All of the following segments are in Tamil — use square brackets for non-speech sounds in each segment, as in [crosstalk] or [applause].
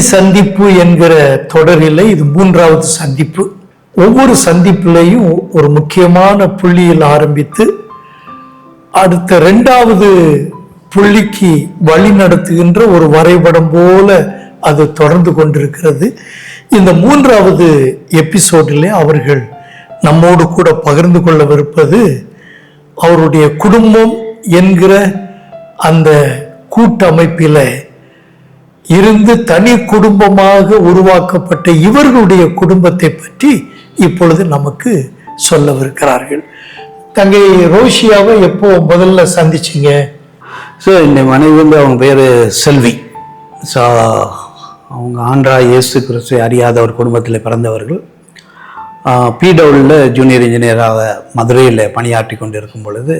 சந்திப்பு என்கிற தொடரில் இது மூன்றாவது சந்திப்பு. ஒவ்வொரு சந்திப்புலையும் ஒரு முக்கியமான புள்ளியில் ஆரம்பித்து அடுத்த ரெண்டாவது புள்ளிக்கு வழி நடத்துகின்ற ஒரு வரைபடம் போல அது தொடர்ந்து கொண்டிருக்கிறது. இந்த மூன்றாவது எபிசோடிலே அவர்கள் நம்மோடு கூட பகிர்ந்து கொள்ளவிருப்பது அவருடைய குடும்பம் என்கிற அந்த கூட்டமைப்பில் இருந்து தனி குடும்பமாக உருவாக்கப்பட்ட இவர்களுடைய குடும்பத்தை பற்றி இப்பொழுது நமக்கு சொல்லவிருக்கிறார்கள். தங்கை ரோஷியாவை எப்போ முதல்ல சந்திச்சீங்க? ஸோ இந்த மனைவி வந்து அவங்க பேர் செல்வி. ஸோ அவங்க ஆண்ட்ரா இயேசு கிறிஸ்து அறியாத ஒரு குடும்பத்தில் பிறந்தவர்கள். பிடபிள்யூவில் ஜூனியர் இன்ஜினியராக மதுரையில் பணியாற்றி கொண்டிருக்கும் பொழுது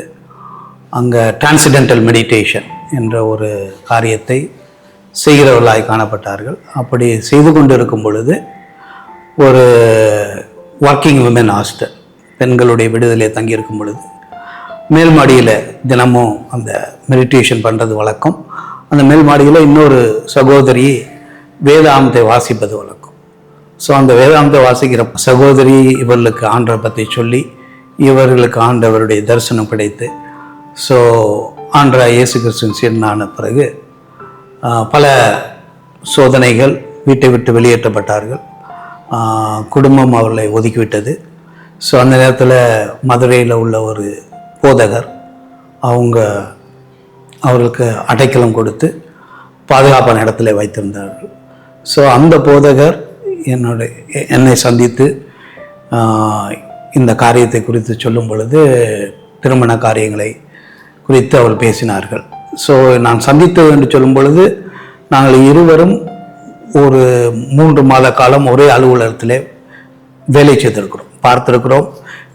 அங்கே டிரான்சிடென்டல் மெடிடேஷன் என்ற ஒரு காரியத்தை செய்கிறவர்களாய் காணப்பட்டார்கள். அப்படி செய்து கொண்டிருக்கும் பொழுது ஒரு ஒர்க்கிங் விமன் ஹாஸ்டல் பெண்களுடைய விடுதலையை தங்கியிருக்கும் பொழுது மேல் மாடியில் தினமும் அந்த மெடிடேஷன் பண்ணுறது வழக்கம். அந்த மேல் மாடியில் இன்னொரு சகோதரி வேதாந்தத்தை வாசிப்பது வழக்கம். ஸோ அந்த வேதாந்தத்தை வாசிக்கிற சகோதரி இவர்களுக்கு ஆண்டரை பற்றி சொல்லி இவர்களுக்கு ஆண்டவருடைய தரிசனம் கிடைத்து ஸோ ஆண்டரா இயேசு கிறிஸ்துவின் சீடனான பிறகு பல சோதனைகள் வீட்டை விட்டு வெளியேற்றப்பட்டார்கள். குடும்பம் அவர்களை ஒதுக்கிவிட்டது. ஸோ அந்த நேரத்தில் மதுரையில் உள்ள ஒரு போதகர் அவங்க அவர்களுக்கு அடைக்கலம் கொடுத்து பாதுகாப்பான இடத்துல வைத்திருந்தார்கள். ஸோ அந்த போதகர் என்னுடைய என்னை சந்தித்து இந்த காரியத்தை குறித்து சொல்லும் பொழுது திருமண காரியங்களை குறித்து அவர் பேசினார்கள். ஸோ நான் சந்தித்தது என்று சொல்லும் பொழுது நாங்கள் இருவரும் ஒரு மூன்று மாத காலம் ஒரே அலுவலகத்தில் வேலை செய்திருக்கிறோம். பார்த்துருக்கிறோம்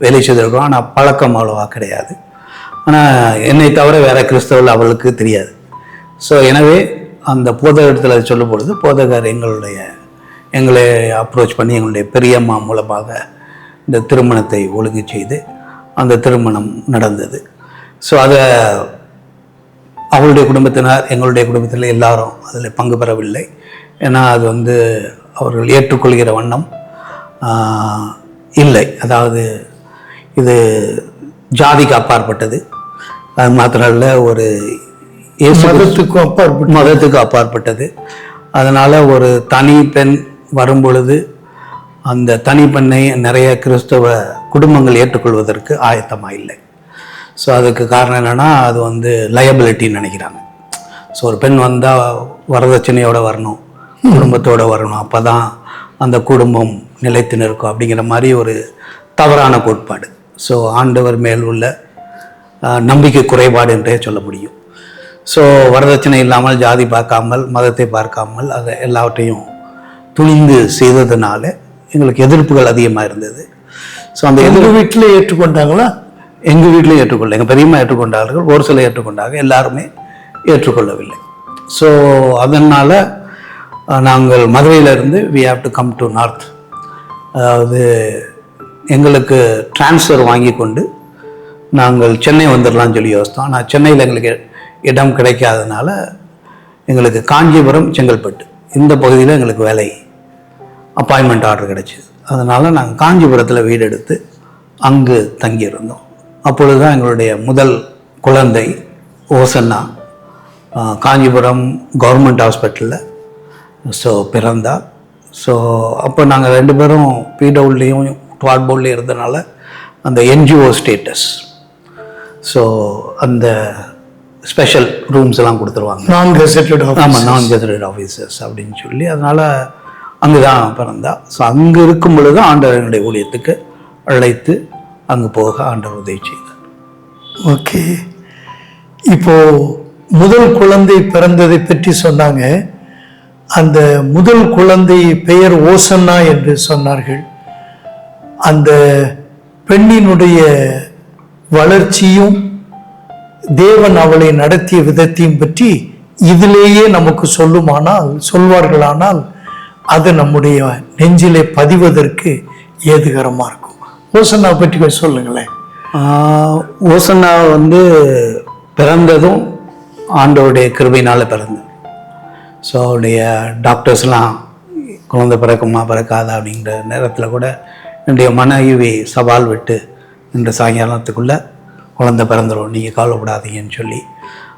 வேலை செய்திருக்கிறோம். ஆனால் பழக்கம் அவ்வளோவா கிடையாது. ஆனால் என்னை தவிர வேற கிறிஸ்தவர்கள் அவளுக்கு தெரியாது. ஸோ எனவே அந்த போதகத்தில் அதை சொல்லும் பொழுது போதகர் எங்களுடைய எங்களை அப்ரோச் பண்ணி எங்களுடைய பெரியம்மா மூலமாக இந்த திருமணத்தை ஒழுங்கு செய்து அந்த திருமணம் நடந்தது. ஸோ அதை அவளுடைய குடும்பத்தினர் எங்களுடைய குடும்பத்தில் எல்லாரும் அதில் பங்கு பெறவில்லை. ஏன்னா அது வந்து அவர்கள் ஏற்றுக்கொள்கிற வண்ணம் இல்லை. அதாவது இது ஜாதிக்கு அப்பாற்பட்டது அது மாத்திரம் இல்ல ஒரு மதத்துக்கும் அப்பாற்பட்டு மதத்துக்கு அப்பாற்பட்டது. அதனால் ஒரு தனி பெண் வரும் பொழுது அந்த தனி பெண்ணை நிறைய கிறிஸ்தவ குடும்பங்கள் ஏற்றுக்கொள்வதற்கு ஆயத்தமாக இல்லை ஸோ அதுக்கு காரணம் என்னென்னா அது வந்து லயபிலிட்டின்னு நினைக்கிறாங்க. ஸோ ஒரு பெண் வந்தால் வரதட்சணையோட வரணும் குடும்பத்தோட வரணும். அப்போ தான் அந்த குடும்பம் நிலைத்து நிற்கும் அப்படிங்கிற மாதிரி ஒரு தவறான கோட்பாடு. ஸோ ஆண்டவர் மேல் உள்ள நம்பிக்கை குறைபாடு என்றே சொல்ல முடியும். ஸோ வரதட்சணை இல்லாமல் ஜாதி பார்க்காமல் மதத்தை பார்க்காமல் அதை எல்லாவற்றையும் துணிந்து செய்ததுனால எங்களுக்கு எதிர்ப்புகள் அதிகமாக இருந்தது. ஸோ அந்த எதிர் வீட்டில் ஏற்றுக்கொண்டாங்களா? எங்கள் வீட்டிலையும் ஏற்றுக்கொள்ள எங்கள் பெரியம்மா ஏற்றுக்கொண்டார்கள் ஒரு சில ஏற்றுக்கொண்டார்கள் எல்லாருமே ஏற்றுக்கொள்ளவில்லை. ஸோ அதனால் நாங்கள் மதுரையிலிருந்து we have to come to north அதாவது எங்களுக்கு ட்ரான்ஸ்ஃபர் வாங்கி கொண்டு நாங்கள் சென்னை வந்துடலாம்னு சொல்லி யோசித்தோம். ஆனால் சென்னையில் எங்களுக்கு இடம் கிடைக்காதனால எங்களுக்கு காஞ்சிபுரம் செங்கல்பட்டு இந்த பகுதியில் எங்களுக்கு வேலை அப்பாயின்மெண்ட் ஆர்டர் கிடைச்சிது. அதனால் நாங்கள் காஞ்சிபுரத்தில் வீடு எடுத்து அங்கு தங்கியிருந்தோம். அப்பொழுது தான் எங்களுடைய முதல் குழந்தை ஓசன்னா. காஞ்சிபுரம் கவர்மெண்ட் ஹாஸ்பிட்டலில். ஸோ பிறந்தா. ஸோ அப்போ நாங்கள் ரெண்டு பேரும் பிடபிள்யூலையும் டுவாட் போர்ட்லேயும் இருந்தனால அந்த என்ஜிஓ ஸ்டேட்டஸ் ஸோ அந்த ஸ்பெஷல் ரூம்ஸ் எல்லாம் கொடுத்துருவாங்க. நான் கெசட்டட் ஆமாம் நான் கெசடட் ஆஃபீஸர்ஸ் அப்படின்னு சொல்லி அதனால் அங்கே தான் பிறந்தா. ஸோ அங்கே இருக்கும் பொழுது ஆண்டவனுடைய ஊழியத்துக்கு அழைத்து அங்கே போக ஆண்டவர் உதவி செய்தார். ஓகே இப்போது முதல் குழந்தை பிறந்ததை பற்றி சொன்னாங்க. அந்த முதல் குழந்தை பெயர் ஓசன்னா என்று சொன்னார்கள். அந்த பெண்ணினுடைய வளர்ச்சியும் தேவன் அவளை நடத்திய விதத்தையும் பற்றி இதிலேயே நமக்கு சொல்லுமானால் சொல்வார்களானால் அது நம்முடைய நெஞ்சிலே பதிவதற்கு ஏதுகரமாக இருக்கும். ஓசன்னாவை பற்றி கொஞ்சம் சொல்லுங்களேன். ஓசன்னா வந்து பிறந்ததும் ஆண்டோடைய கிருபையினால் பிறந்தது. ஸோ அவருடைய டாக்டர்ஸ்லாம் குழந்தை பிறக்குமா பிறக்காதா அப்படிங்கிற நேரத்தில் கூட என்னுடைய மனைவி சவால் விட்டு இந்த சாயங்காலத்துக்குள்ளே குழந்தை பிறந்துடும் நீங்கள் கவலைப்படாதீங்கன்னு சொல்லி.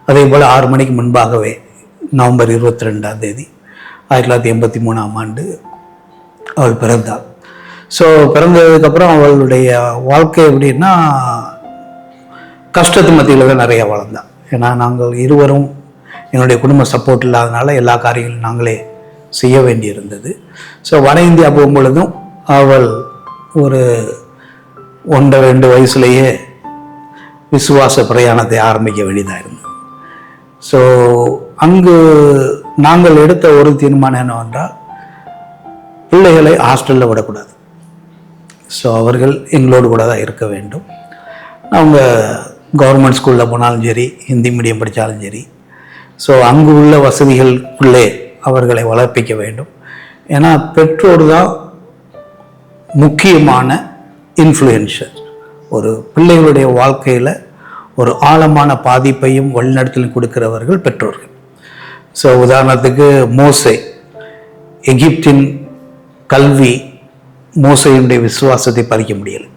அதே போல் ஆறு மணிக்கு முன்பாகவே நவம்பர் இருபத்தி ரெண்டாம் தேதி ஆயிரத்தி தொள்ளாயிரத்தி எண்பத்தி மூணாம் ஆண்டு அவள் பிறந்தாள் ஸோ பிறந்ததுக்கப்புறம் அவளுடைய வாழ்க்கை எப்படின்னா கஷ்டத்து மத்தியில் தான் நிறைய வளர்ந்தான் ஏன்னா நாங்கள் இருவரும் என்னுடைய குடும்ப சப்போர்ட் இல்லாதனால எல்லா காரியங்களும் நாங்களே செய்ய வேண்டியிருந்தது. ஸோ வட இந்தியா போகும்பொழுதும் அவள் ஒரு ஒன்றரை ரெண்டு வயசுலேயே விசுவாச பிரயாணத்தை ஆரம்பிக்க வேண்டியதாக இருந்தது. ஸோ அங்கு நாங்கள் எடுத்த ஒரு தீர்மானம் என்னவென்றால் பிள்ளைகளை ஹாஸ்டலில் விடக்கூடாது. ஸோ அவர்கள் எங்களோடு கூட தான் இருக்க வேண்டும். அவங்க கவர்மெண்ட் ஸ்கூலில் போனாலும் சரி ஹிந்தி மீடியம் படித்தாலும் சரி. ஸோ அங்கு உள்ள வசதிகளுக்குள்ளே அவர்களை வளர்ப்பிக்க வேண்டும். ஏன்னா பெற்றோர் தான் முக்கியமான இன்ஃப்ளூயன்ஷர் ஒரு பிள்ளைகளுடைய வாழ்க்கையில் ஒரு ஆழமான பாதிப்பையும் வழிநடத்தலும் கொடுக்கிறவர்கள் பெற்றோர்கள். ஸோ உதாரணத்துக்கு மோசை எகிப்தின் கல்வி மோசையினுடைய விசுவாசத்தை பறிக்க முடியலை.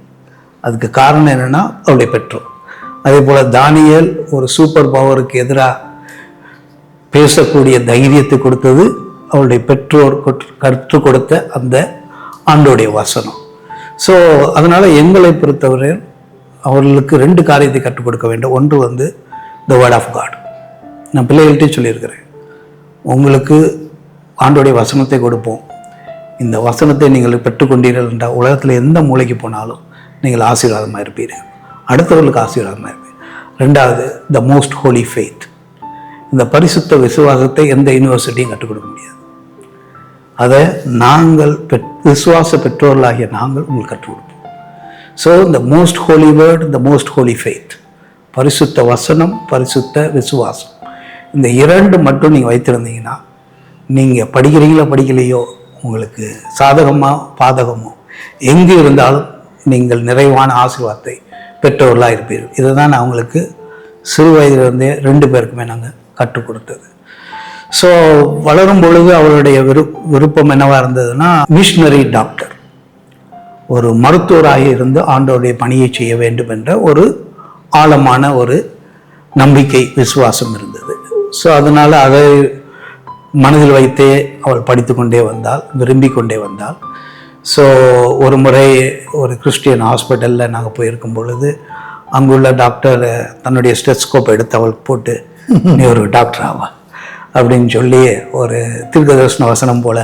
அதுக்கு காரணம் என்னென்னா அவருடைய பெற்றோர். அதே போல் தானியல் ஒரு சூப்பர் பவருக்கு எதிராக பேசக்கூடிய தைரியத்தை கொடுத்தது அவருடைய பெற்றோர் கொட்- கற்றுக் கொடுத்த அந்த ஆண்டோடைய வசனம். ஸோ அதனால் எங்களை பொறுத்தவரை அவர்களுக்கு ரெண்டு காரியத்தை கற்றுக் கொடுக்க வேண்டும். ஒன்று வந்து த வேர்ட் ஆஃப் காட் நான் பிள்ளைகள்கிட்டே சொல்லியிருக்கிறேன். உங்களுக்கு ஆண்டோடைய வசனத்தை கொடுப்போம். இந்த வசனத்தை நீங்கள் பெற்றுக்கொண்டீர்கள் என்றால் உலகத்தில் எந்த மூலைக்கு போனாலும் நீங்கள் ஆசீர்வாதமாக இருப்பீர்கள் அடுத்தவர்களுக்கு ஆசீர்வாதமாக இருப்பீர்கள் ரெண்டாவது த மோஸ்ட் ஹோலி ஃபெய்த் இந்த பரிசுத்த விசுவாசத்தை எந்த யூனிவர்சிட்டியும் கற்றுக் கொடுக்க முடியாது. அதை நாங்கள் பெற் விசுவாச பெற்றோர்களாகிய நாங்கள் உங்களுக்கு கற்றுக் கொடுப்போம். ஸோ இந்த மோஸ்ட் ஹோலி வேர்ட் இந்த மோஸ்ட் ஹோலி ஃபெய்த் பரிசுத்த வசனம் பரிசுத்த விசுவாசம். இந்த இரண்டு மட்டும் நீங்கள் வைத்திருந்தீங்கன்னா நீங்கள் படிக்கிறீங்களோ படிக்கலையோ உங்களுக்கு சாதகமோ பாதகமோ? எங்கே இருந்தாலும் நீங்கள் நிறைவான ஆசீர்வாதத்தை பெற்றவர்களாக இருப்பீர்கள். இதை தான் நான் உங்களுக்கு சிறு வயதிலிருந்தே ரெண்டு பேருக்குமே நாங்கள் கற்றுக் கொடுத்தது. ஸோ வளரும் பொழுது அவருடைய விரு விருப்பம் என்னவாக இருந்ததுன்னா மிஷினரி டாக்டர் ஒரு மருத்துவராக இருந்து ஆண்டோருடைய பணியை செய்ய வேண்டும் என்ற ஒரு ஆழமான ஒரு நம்பிக்கை விசுவாசம் இருந்தது. ஸோ அதனால் அதை மனதில் வைத்தே அவள் படித்து கொண்டே வந்தாள் விரும்பி கொண்டே வந்தாள். ஸோ ஒரு முறை ஒரு கிறிஸ்டியன் ஹாஸ்பிட்டலில் நாங்கள் போயிருக்கும் பொழுது அங்குள்ள டாக்டர் தன்னுடைய ஸ்டெத்ஸ்கோப் எடுத்து அவளுக்கு போட்டு நீ ஒரு டாக்டர் ஆவா? அப்படின்னு சொல்லி ஒரு தீர்க்கதர்சன வசனம் போல்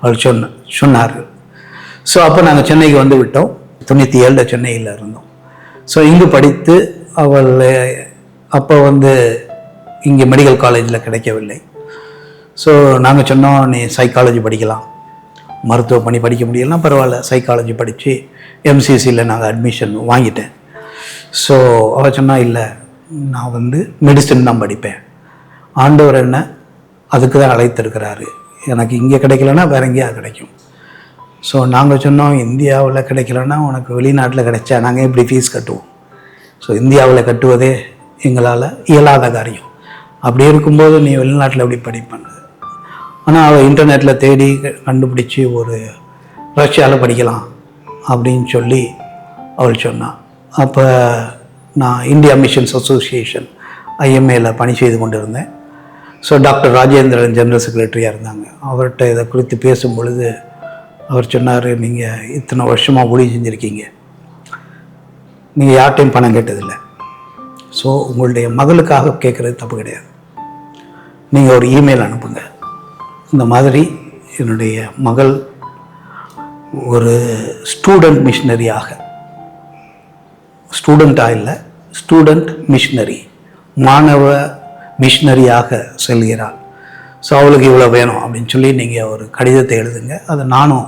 அவள் சொன்ன சொன்னார்கள் ஸோ அப்போ நாங்கள் சென்னைக்கு வந்து விட்டோம். தொண்ணூற்றி ஏழில் சென்னையில் இருந்தோம். ஸோ இங்கு படித்து அவள் அப்போ வந்து இங்கே மெடிக்கல் காலேஜில் கிடைக்கவில்லை. ஸோ நாங்கள் சொன்னோம் நீ சைக்காலஜி படிக்கலாம். மருத்துவ பணி படிக்க முடியலனா பரவாயில்ல சைக்காலஜி படித்து எம்சிசியில் நாங்கள் அட்மிஷன் வாங்கிட்டேன். ஸோ அவள் சொன்னால் இல்லை நான் வந்து மெடிசன் தான் படிப்பேன். ஆண்டவர் என்ன அதுக்கு தான் அழைத்திருக்கிறாரு. எனக்கு இங்கே கிடைக்கலன்னா வேற எங்கேயாவது கிடைக்கும். ஸோ நாங்கள் சொன்னோம் இந்தியாவில் கிடைக்கலன்னா உனக்கு வெளிநாட்டில் கிடைச்சா நாங்கள் எப்படி ஃபீஸ் கட்டுவோம்? ஸோ இந்தியாவில் கட்டுவதே எங்களால் இயலாத காரியம். அப்படி இருக்கும்போது நீ வெளிநாட்டில் எப்படி படிப்பேன் ஆனால் அவள் இன்டர்நெட்டில் தேடி கண்டுபிடிச்சி ஒரு ரஷ்யாவில் படிக்கலாம் அப்படின்னு சொல்லி அவள் சொன்னான் அப்போ நான் இந்தியா மிஷன்ஸ் அசோசியேஷன் ஐஎம்ஏல பணி செய்து கொண்டிருந்தேன். ஸோ டாக்டர் ராஜேந்திரன் ஜெனரல் செக்ரட்டரியாக இருந்தாங்க. அவர்கிட்ட இதை குறித்து பேசும் பொழுது அவர் சொன்னார் நீங்கள் இத்தனை வருஷமாக ஊழியம் செஞ்சுருக்கீங்க. நீங்கள் யார்கிட்டையும் பணம் கேட்டதில்லை. ஸோ உங்களுடைய மகளுக்காக கேட்குறது தப்பு கிடையாது. நீங்கள் ஒரு இமெயில் அனுப்புங்கள் இந்த மாதிரி என்னுடைய மகள் ஒரு ஸ்டூடெண்ட் மிஷினரியாக ஸ்டூடெண்ட்டாக இல்லை ஸ்டூடெண்ட் மிஷினரி மாணவ மிஷினரியாக செல்கிறாள். ஸோ அவளுக்கு இவ்வளோ வேணும் அப்படின்னு சொல்லி நீங்கள் ஒரு கடிதத்தை எழுதுங்க. அதை நானும்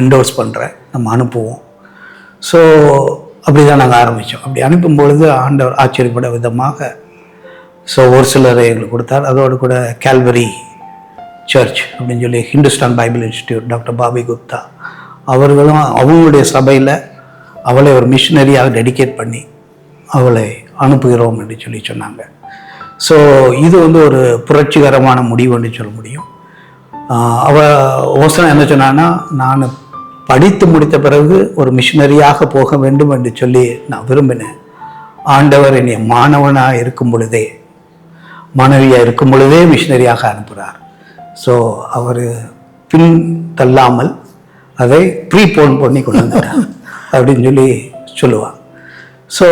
என்டோர்ஸ் பண்ணுறேன் நம்ம அனுப்புவோம். ஸோ அப்படி தான் நாங்கள் ஆரம்பித்தோம் அப்படி அனுப்பும் பொழுது ஆண்டவர் ஆச்சரியப்பட விதமாக ஸோ ஒரு சிலரை எங்களுக்கு கொடுத்தார். அதோடு கூட கேல்வரி சர்ச் அப்படின்னு சொல்லி Hindustan Bible institute doctor Bobby Gupta அவர்களும் அவங்களுடைய சபையில் அவளை ஒரு மிஷினரியாக டெடிகேட் பண்ணி அவளை அனுப்புகிறோம் என்று சொல்லி சொன்னாங்க. ஸோ இது வந்து ஒரு புரட்சிகரமான முடிவுன்னு சொல்ல முடியும். அவள் அவ ஓசனா என்ன சொன்னான்னா நான் படித்து முடித்த பிறகு ஒரு மிஷினரியாக போக வேண்டும் என்று சொல்லி நான் விரும்பினேன். ஆண்டவர் என்னை மாணவனாக இருக்கும் பொழுதே மாணவியாக இருக்கும் பொழுதே மிஷினரியாக அனுப்புகிறார் ஸோ அவர் பின் தள்ளாமல் அதை ப்ரீ போன் பண்ணி கொண்டு வந்துட்டார் [laughs] அப்படின்னு சொல்லி சொல்லுவாள் ஸோ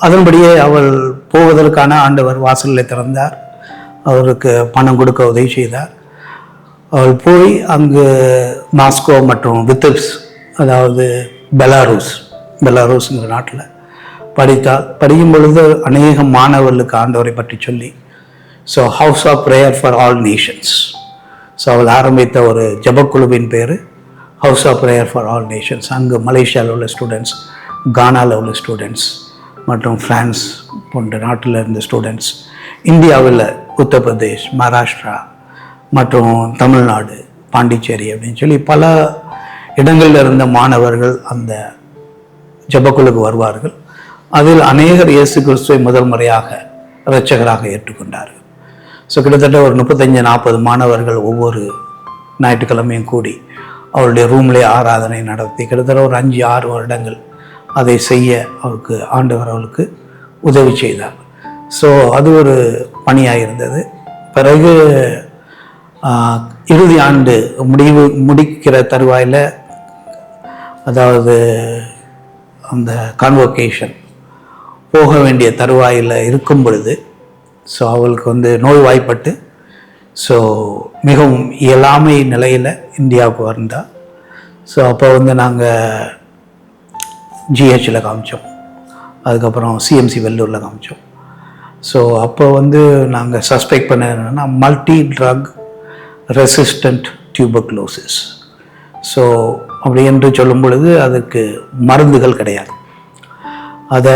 அதன்படியே அவள் போவதற்கான ஆண்டவர் வாசலில் திறந்தார். அவருக்கு பணம் கொடுக்க உதவி செய்தார். அவள் போய் அங்கு மாஸ்கோ மற்றும் வித்தல்ஸ் அதாவது பெலாரூஸ் பெலாரூஸ்ங்கிற நாட்டில் படித்தாள் படிக்கும் பொழுது அநேக மாணவர்களுக்கு ஆண்டவரை பற்றி சொல்லி so house of prayer for all nations so அவள் ஆரம்பித்த ஒரு ஜபக்குழுவின் பேர் house of prayer for all nations அங்கு மலேசியாவில் உள்ள ஸ்டூடெண்ட்ஸ் கானாவில் உள்ள ஸ்டூடெண்ட்ஸ் மற்றும் ஃப்ரான்ஸ் போன்ற நாட்டில் இருந்த ஸ்டூடெண்ட்ஸ் இந்தியாவில் உத்தரப்பிரதேஷ் மகாராஷ்டிரா மற்றும் தமிழ்நாடு பாண்டிச்சேரி அப்படின்னு சொல்லி பல இடங்களில் இருந்த மாணவர்கள் அந்த ஜபக்குழுக்கு வருவார்கள். அதில் அநேகர் இயேசு கிறிஸ்துவை முதல் முறையாக இரட்சகராக ஏற்றுக்கொண்டார். ஸோ கிட்டத்தட்ட ஒரு முப்பத்தஞ்சு நாற்பது மாணவர்கள் ஒவ்வொரு ஞாயிற்றுக்கிழமையும் கூடி அவருடைய ரூம்லேயே ஆராதனை நடத்தி கிட்டத்தட்ட ஒரு அஞ்சு ஆறு வருடங்கள் அதை செய்ய அவருக்கு ஆண்டவர் அவளுக்கு உதவி செய்தார். ஸோ அது ஒரு பணியாக இருந்தது. பிறகு இறுதி ஆண்டு முடிவு முடிக்கிற தருவாயில் அதாவது அந்த கான்வொகேஷன் போக வேண்டிய தருவாயில் இருக்கும் பொழுது ஸோ அவளுக்கு வந்து நோய்வாய்ப்பட்டு ஸோ மிகவும் இயலாமை நிலையில் இந்தியாவுக்கு வந்தால் ஸோ அப்போ வந்து நாங்கள் ஜிஹெச்சில் காமிச்சோம். அதுக்கப்புறம் சிஎம்சி வெள்ளூரில் காமிச்சோம். ஸோ அப்போ வந்து நாங்கள் சஸ்பெக்ட் பண்ண என்னென்னா multi drug resistant tuberculosis so அப்படி என்று சொல்லும் பொழுது அதுக்கு மருந்துகள் கிடையாது. அதை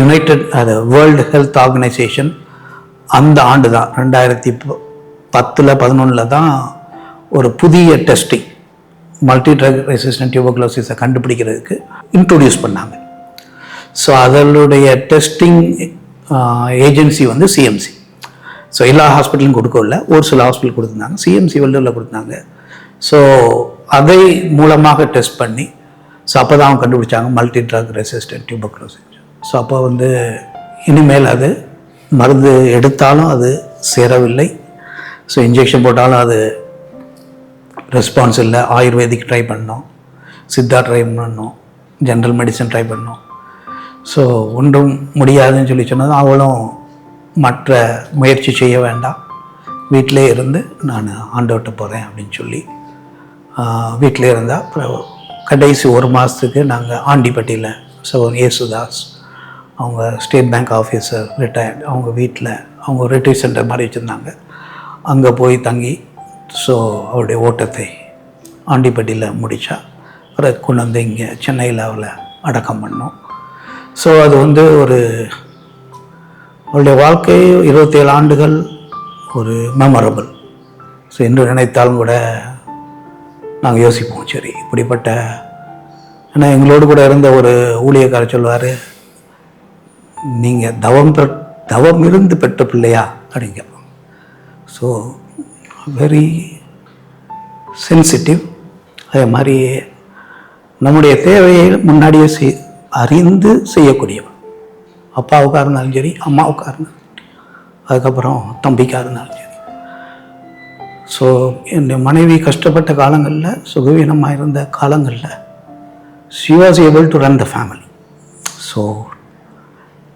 யுனைடெட் அது வேர்ல்டு ஹெல்த் ஆர்கனைசேஷன் அந்த ஆண்டு தான் ரெண்டாயிரத்தி பத்தில் பதினொன்றில் தான் ஒரு புதிய டெஸ்டிங் மல்டி ட்ரக் ரெசிஸ்டன்ட் டியூபோக்ளோசிஸை கண்டுபிடிக்கிறதுக்கு இன்ட்ரொடியூஸ் பண்ணாங்க. ஸோ அதனுடைய டெஸ்டிங் ஏஜென்சி வந்து சிஎம்சி ஸோ எல்லா ஹாஸ்பிட்டலும் கொடுக்கல ஒரு சில ஹாஸ்பிட்டல் கொடுத்துருந்தாங்க. சிஎம்சி வெள்ளூரில் கொடுத்தாங்க ஸோ அதை மூலமாக டெஸ்ட் பண்ணி ஸோ அப்போ தான் அவங்க கண்டுபிடிச்சாங்க multi drug resistant tuberculosis so அப்போ வந்து இனிமேல் அது மருந்து எடுத்தாலும் அது சேரவில்லை. ஸோ இன்ஜெக்ஷன் போட்டாலும் அது ரெஸ்பான்ஸ் இல்லை. ஆயுர்வேதிக் ட்ரை பண்ணோம். சித்தா ட்ரை பண்ணோம். ஜென்ரல் மெடிசன் ட்ரை பண்ணோம். ஸோ ஒன்றும் முடியாதுன்னு சொல்லி சொன்னது அவளும் மற்ற முயற்சி செய்ய வேண்டாம். வீட்டிலே இருந்து நான் ஆண்டவர்கிட்ட போகிறேன் அப்படின்னு சொல்லி வீட்டிலே இருந்தால் அப்புறம் கடைசி ஒரு மாதத்துக்கு நாங்கள் ஆண்டிப்பட்டியில் ஸோ ஏசுதாஸ் அவங்க ஸ்டேட் பேங்க் ஆஃபீஸர் ரிட்டையர்ட் அவங்க வீட்டில் அவங்க ரிட்ரீட் சென்டர் மாதிரி வச்சுருந்தாங்க. அங்கே போய் தங்கி ஸோ அவருடைய ஓட்டத்தை ஆண்டிப்பட்டியில் முடித்தா அப்புறம் கொண்டு வந்து இங்கே சென்னையில் அவளை அடக்கம் பண்ணோம். ஸோ அது வந்து ஒரு அவருடைய வாழ்க்கை இருபத்தேழு ஆண்டுகள் ஒரு மெமரபிள் ஸோ என்று நினைத்தாலும் கூட நாங்கள் யோசிப்போம் சரி இப்படிப்பட்ட ஏன்னா எங்களோடு கூட இருந்த ஒரு ஊழியக்காரர் சொல்வார் நீங்கள் தவம் பெற் தவம் இருந்து பெற்ற பிள்ளையா? அப்படிங்க. ஸோ வெரி சென்சிட்டிவ் அதே மாதிரி நம்முடைய தேவையை முன்னாடியே செய் அறிந்து செய்யக்கூடியவன். அப்பாவுக்காக இருந்தாலும் சரி அம்மாவுக்காக இருந்தாலும் அதுக்கப்புறம் தம்பிக்காக இருந்தாலும் சரி. ஸோ என் மனைவி கஷ்டப்பட்ட காலங்களில் சுகவீனமாக இருந்த காலங்களில் she was able to run the family so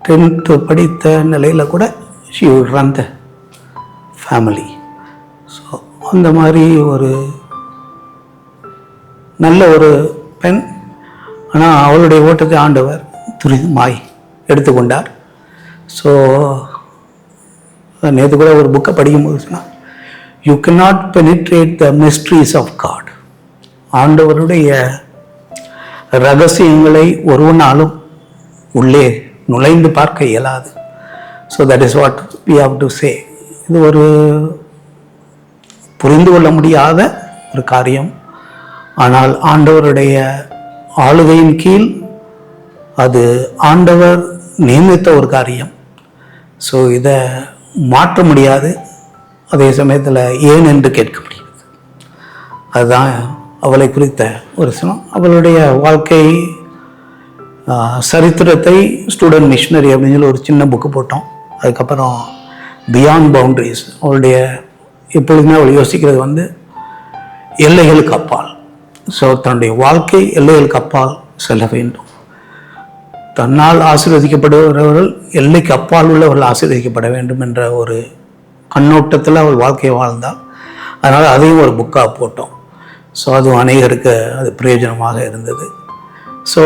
tenth படித்த நிலையில் கூட she would the family so அந்த மாதிரி ஒரு நல்ல ஒரு பெண். ஆனால் அவளுடைய ஓட்டத்தை ஆண்டவர் துரிதமாய் எடுத்துக்கொண்டார். ஸோ நேற்று கூட ஒரு புக்கை படிக்கும்போது சொன்னால் you can not penetrate the mysteries of God ஆண்டவருடைய ரகசியங்களை ஒருவனாலும் உள்ளே நுழைந்து பார்க்க இயலாது. So that is what we have to say இது ஒரு புரிந்து கொள்ள முடியாத ஒரு காரியம். ஆனால் ஆண்டவருடைய ஆளுகையின் கீழ் அது ஆண்டவர் நியமித்த ஒரு காரியம். ஸோ இதை மாற்ற முடியாது. அதே சமயத்தில் ஏன் என்று கேட்க முடியாது. அதுதான் அவளை குறித்த ஒரு சினம். அவளுடைய வாழ்க்கை சரித்திரத்தை ஸ்டூடெண்ட் மிஷினரி அப்படின்னு சொல்லி ஒரு சின்ன புக்கு போட்டோம். அதுக்கப்புறம் பியாண்ட் பவுண்டரிஸ் அவளுடைய எப்பொழுதுமே அவள் யோசிக்கிறது வந்து எல்லைகளுக்கு அப்பால். ஸோ தன்னுடைய வாழ்க்கை எல்லைகளுக்கு அப்பால் செல்ல வேண்டும். தன்னால் ஆசீர்வதிக்கப்படுகிறவர்கள் எல்லைக்கு அப்பால் உள்ளவர்கள் ஆசீர்வதிக்கப்பட வேண்டும் என்ற ஒரு கண்ணோட்டத்தில் அவள் வாழ்க்கையை வாழ்ந்தாள் அதனால் அதையும் ஒரு புக்காக போட்டோம். ஸோ அதுவும் அநேகருக்கு அது பிரயோஜனமாக இருந்தது. ஸோ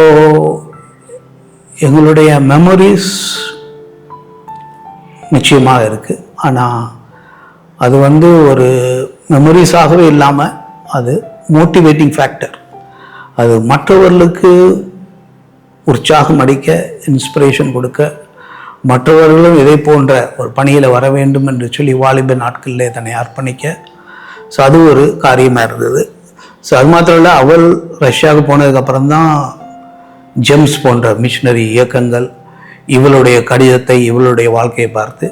எங்களுடைய மெமரிஸ் நிச்சயமாக இருக்குது ஆனால் அது வந்து ஒரு மெமரிஸாகவே இல்லாமல் அது மோட்டிவேட்டிங் ஃபேக்டர் அது மற்றவர்களுக்கு உற்சாகம் அளிக்க இன்ஸ்பிரேஷன் கொடுக்க மற்றவர்களும் இதை போன்ற ஒரு பணியில் வர வேண்டும் என்று சொல்லி வாலிப நாட்களிலே தன்னை அர்ப்பணிக்க ஸோ அது ஒரு காரியமாக இருந்தது. ஸோ அது மாத்திரம் இல்லை அவள் ரஷ்யாவுக்கு போனதுக்கப்புறம் தான் ஜெம்ஸ் போன்ற மிஷினரி இயக்கங்கள் இவளுடைய கடிதத்தை இவளுடைய வாழ்க்கையை பார்த்து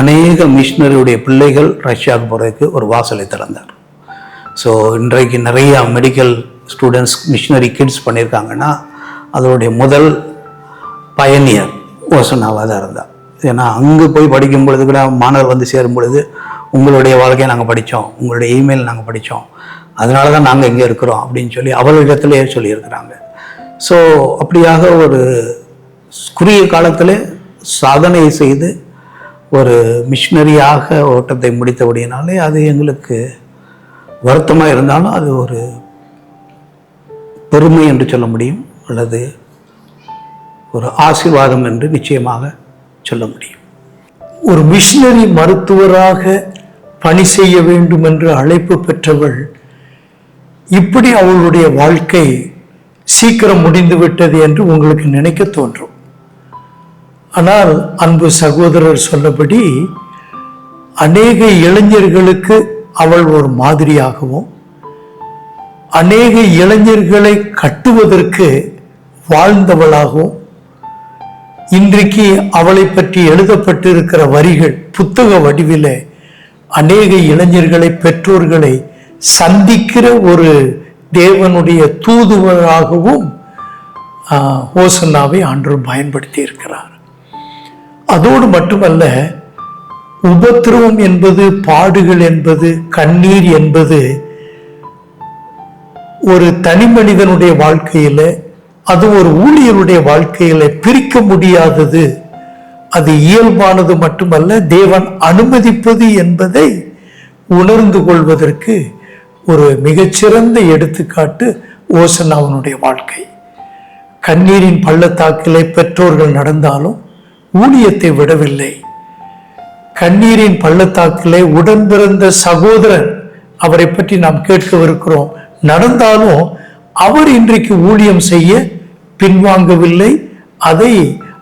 அநேக மிஷினரியுடைய பிள்ளைகள் ரஷ்யாவுக்கு போகிறதுக்கு ஒரு வாசலை திறந்தார். ஸோ இன்றைக்கு நிறையா மெடிக்கல் ஸ்டூடெண்ட்ஸ் மிஷினரி கிட்ஸ் பண்ணியிருக்காங்கன்னா அதோடைய முதல் பயனியர் ஓசனாவாக தான் இருந்தார் ஏன்னா அங்கே போய் படிக்கும் பொழுது கூட மாணவர் வந்து சேரும் பொழுது உங்களுடைய வாழ்க்கையை நாங்கள் படித்தோம் உங்களுடைய இமெயில் நாங்கள் படித்தோம் அதனால தான் நாங்கள் இங்கே இருக்கிறோம் அப்படின்னு சொல்லி அவர்களிடத்துலேயே சொல்லியிருக்கிறாங்க. ஸோ அப்படியாக ஒரு குறுகிய காலத்தில் சாதனை செய்து ஒரு மிஷினரியாக ஓட்டத்தை முடித்தபடியினாலே அது எங்களுக்கு வருத்தமாக இருந்தாலும் அது ஒரு பெருமை என்று சொல்ல முடியும் அல்லது ஒரு ஆசீர்வாதம் என்று நிச்சயமாக சொல்ல முடியும். ஒரு மிஷினரி மருத்துவராக பணி செய்ய வேண்டும் என்று அழைப்பு பெற்றவள் இப்படி அவளுடைய வாழ்க்கை சீக்கிரம் முடிந்து விட்டது என்று உங்களுக்கு நினைக்க தோன்றும். ஆனால் அன்பு சகோதரர் சொன்னபடி அநேக இளைஞர்களுக்கு அவள் ஒரு மாதிரியாகவும் அநேக இளைஞர்களை கட்டுவதற்கு வாழ்ந்தவளாகவும் இன்றைக்கு அவளை பற்றி எழுதப்பட்டிருக்கிற வரிகள் புத்தக வடிவில் அநேக இளைஞர்களை பெற்றோர்களை சந்திக்கிற ஒரு தேவனுடைய தூதுவராகவும் ஹோசன்னாவை ஆண்டவர் பயன்படுத்தி இருக்கிறார். அதோடு மட்டுமல்ல உபத்திரவம் என்பது பாடுகள் என்பது கண்ணீர் என்பது ஒரு தனி மனிதனுடைய வாழ்க்கையில் அது ஒரு ஊழியருடைய வாழ்க்கையில் பிரிக்க முடியாதது அது இயல்பானது மட்டுமல்ல தேவன் அனுமதிப்பது என்பதை உணர்ந்து கொள்வதற்கு ஒரு மிகச்சிறந்த எடுத்துக்காட்டு ஓசன்னாவனுடைய வாழ்க்கை. கண்ணீரின் பள்ளத்தாக்கிலே பெற்றோர்கள் நடந்தாலும் ஊழியத்தை விடவில்லை. கண்ணீரின் பள்ளத்தாக்கிலே உடன் பிறந்த சகோதரன் அவரை பற்றி நாம் கேட்கவிருக்கிறோம். நடந்தாலும் அவர் இன்றைக்கு ஊழியம் செய்ய பின்வாங்கவில்லை. அதை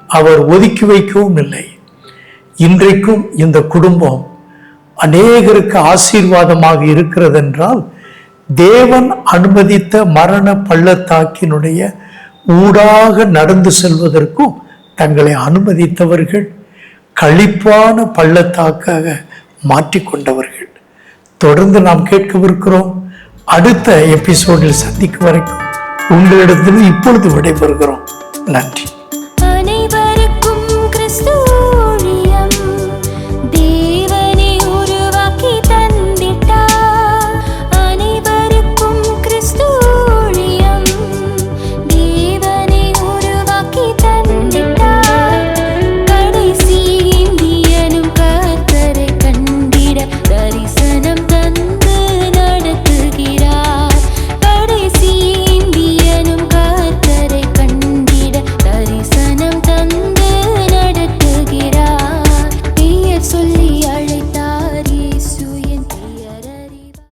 அவர் ஒதுக்கி வைக்கவும் இல்லை. இன்றைக்கும் இந்த குடும்பம் அநேகருக்கு ஆசீர்வாதமாக இருக்கிறதென்றால் தேவன் அனுமதித்த மரண பள்ளத்தாக்கினுடைய ஊடாக நடந்து செல்வதற்கும் தங்களை அனுமதித்தவர்கள் கழிப்பான பள்ளத்தாக்காக மாற்றிக்கொண்டவர்கள். தொடர்ந்து நாம் கேட்கவிருக்கிறோம். அடுத்த எபிசோடில் சந்திக்கும் வரைக்கும் உங்களிடத்தில் இப்பொழுது விடைபெறுகிறோம். நன்றி.